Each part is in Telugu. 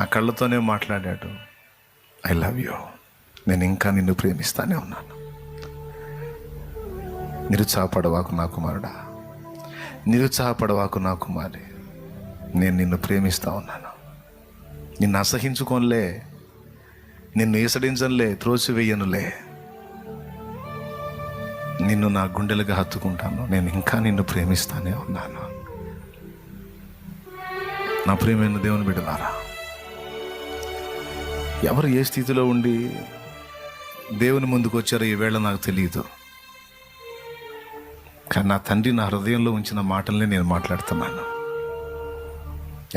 ఆ కళ్ళతోనే మాట్లాడాడు. I love you. నేను ఇంకా నిన్ను ప్రేమిస్తానే ఉన్నాను. నిరుత్సాహపడవాకు నా కుమారుడా. నిరుత్సాహపడవాకు నా కుమారి. నేను నిన్ను ప్రేమిస్తా ఉన్నాను. నిన్ను అసహించుకోనులే. నిన్ను ఈసడించనులే త్రోసివేయనులే. నిన్ను నా గుండెలుగా హత్తుకుంటాను. నేను ఇంకా నిన్ను ప్రేమిస్తానే ఉన్నాను. నా ప్రియమైన దేవుని బిడ్డలారా ఎవరు ఏ స్థితిలో ఉండి దేవుని ముందుకు వచ్చారో ఈ వేళ నాకు తెలియదు. కానీ నా తండ్రి నా హృదయంలో ఉంచిన మాటల్ని నేను మాట్లాడుతున్నాను.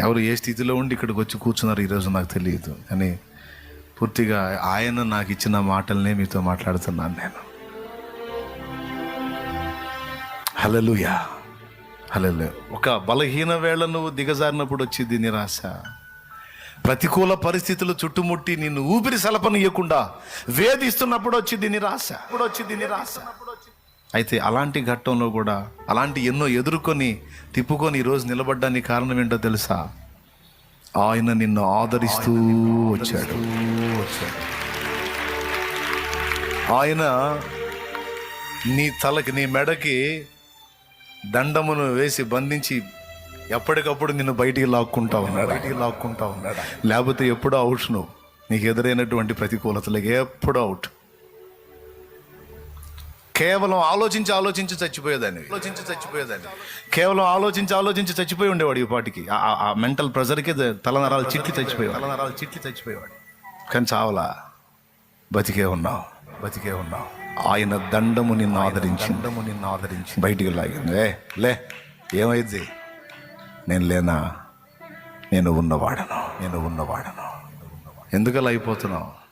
ఎవరు ఏ స్థితిలో ఉండి ఇక్కడికి వచ్చి కూర్చున్నారు ఈరోజు నాకు తెలియదు. కానీ పూర్తిగా ఆయన నాకు ఇచ్చిన మాటలనే మీతో మాట్లాడుతున్నాను నేను. హలలుయా హలలు ఒక బలహీన వేళ నువ్వు దిగజారినప్పుడు వచ్చింది నిరాశ. ప్రతికూల పరిస్థితులు చుట్టుముట్టి నిన్ను ఊపిరి సలపనియకుండా వేధిస్తున్నప్పుడు వచ్చింది నిరాశ ఇప్పుడు వచ్చింది నిరాశ అయితే అలాంటి ఘట్టంలో కూడా అలాంటి ఎన్నో ఎదుర్కొని తిప్పుకొని ఈరోజు నిలబడ్డానికి కారణం ఏంటో తెలుసా? ఆయన నిన్ను ఆదరిస్తూ వచ్చాడు. ఆయన నీ తలకి నీ మెడకి దండమును వేసి బంధించి ఎప్పటికప్పుడు నిన్ను బయటికి లాక్కుంటా ఉన్నాడు? బయటికి లాక్కుంటా ఉన్నాడు? లేకపోతే ఎప్పుడో అవుట్ నువ్వు? నీకు ఎదురైనటువంటి ప్రతికూలతలకు ఎప్పుడో అవుట్ కేవలం ఆలోచించి ఆలోచించి చచ్చిపోయేదాన్ని. ఆలోచించి చచ్చిపోయేదాన్ని. కేవలం ఆలోచించి ఆలోచించి చచ్చిపోయి ఉండేవాడు ఈ పాటికి. ఆ- మెంటల్ ప్రెజర్కి తలనరాలు చిట్లు చచ్చిపోయేవాడు. తలనరాలు చిట్లు చచ్చిపోయేవాడు. కానీ చావలా? బతికే ఉన్నావు. బతికే ఉన్నావు. ఆయన దండము నిన్ను ఆదరించి దండము నిన్ను ఆదరించి బయటికి లాగింది. లే ఏమైంది నేను లేనా? నేను ఉన్నవాడను. నేను ఉన్నవాడను. ఎందుకలా అయిపోతున్నావు?